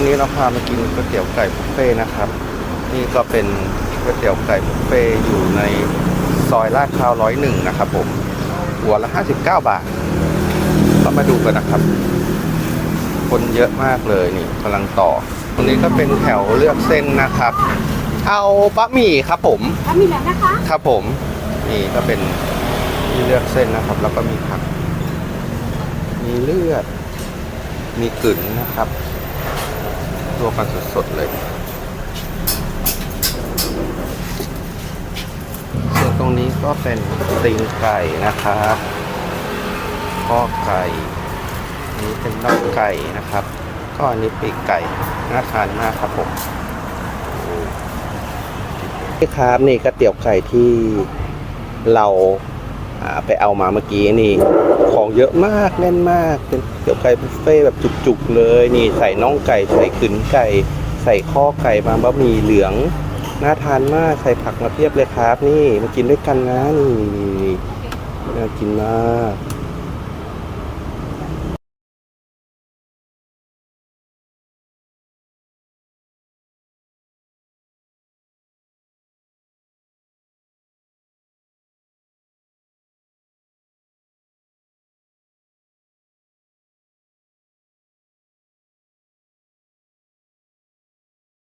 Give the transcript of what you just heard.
วันนี้เราพามากินก๋วยเตี๋ยวไก่บุฟเฟ่ต์นะครับ นี่ก็เป็นก๋วยเตี๋ยวไก่บุฟเฟ่ต์อยู่ในซอยลาดพร้าวร้อยหนึ่งนะครับผมหัวละ59บาทก็มาดูกันนะครับ คนเยอะมากเลยนี่กำลังต่อตรงนี้ก็เป็นแถวเลือกเส้นนะครับ เอาบะหมี่ครับผมถ้ามีแล้วนะคะครับผมนี่ก็เป็นที่เลือกเส้นนะครับ แล้วก็มีผัก มีเลือด มีกึ๋นนะครับ รวกันสดๆเลยส่วนตรงนี้ก็เป็นตีนไก่นะครับข้อไก่อันนี้เป็นน่องไก่นะครับ ก็อันนี้ปีกไก่น่าทานมากครับผมนี่ครับนี่ก๋วยเตี๋ยวไก่ที่เราไปเอามาเมื่อกี้นี่ ของเยอะมากแน่นมาก เป็นเตี๋ยวไก่บุฟเฟ่แบบจุกๆเลยนี่ใส่น่องไก่ใส่ขึนไก่ ใส่ข้อไก่มาบะหมี่เหลืองน่าทานมากใส่ผักมาเพียบเลยครับ นี่มากินด้วยกันนะนี่น่ากินมาก